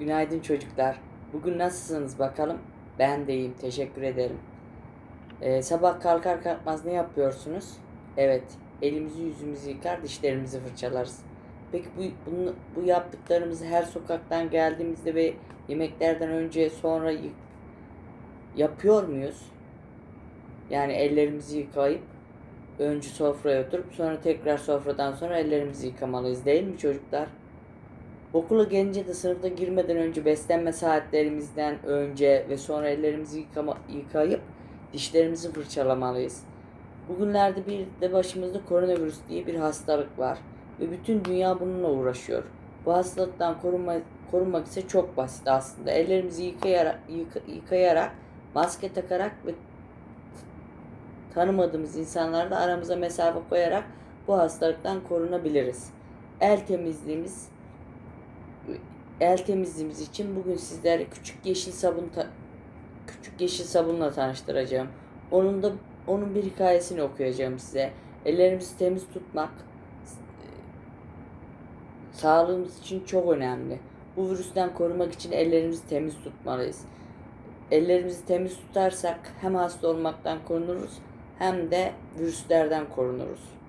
Günaydın çocuklar. Bugün nasılsınız bakalım? Ben de iyiyim. Teşekkür ederim. Ee, sabah kalkar kalkmaz ne yapıyorsunuz? Evet. Elimizi yüzümüzü yıkar, dişlerimizi fırçalarız. Peki bu, bunu, bu yaptıklarımızı her sokaktan geldiğimizde ve yemeklerden önce sonra yık- yapıyor muyuz? Yani ellerimizi yıkayıp önce sofraya oturup sonra tekrar sofradan sonra ellerimizi yıkamalıyız değil mi çocuklar? Okula gelince de sınıfta girmeden önce beslenme saatlerimizden önce ve sonra ellerimizi yıkama, yıkayıp dişlerimizi fırçalamalıyız. Bugünlerde bir de başımızda koronavirüs diye bir hastalık var ve bütün dünya bununla uğraşıyor. Bu hastalıktan korunma, korunmak ise çok basit aslında. Ellerimizi yıkayarak, yıka- yıkayarak, maske takarak ve tanımadığımız insanlarla aramıza mesafe koyarak bu hastalıktan korunabiliriz. El temizliğimiz el temizliğimiz için bugün sizlere küçük yeşil sabun küçük yeşil sabunla tanıştıracağım. Onun da onun bir hikayesini okuyacağım size. Ellerimizi temiz tutmak sağlığımız için çok önemli. Bu virüsten korumak için ellerimizi temiz tutmalıyız. Ellerimizi temiz tutarsak hem hasta olmaktan korunuruz hem de virüslerden korunuruz.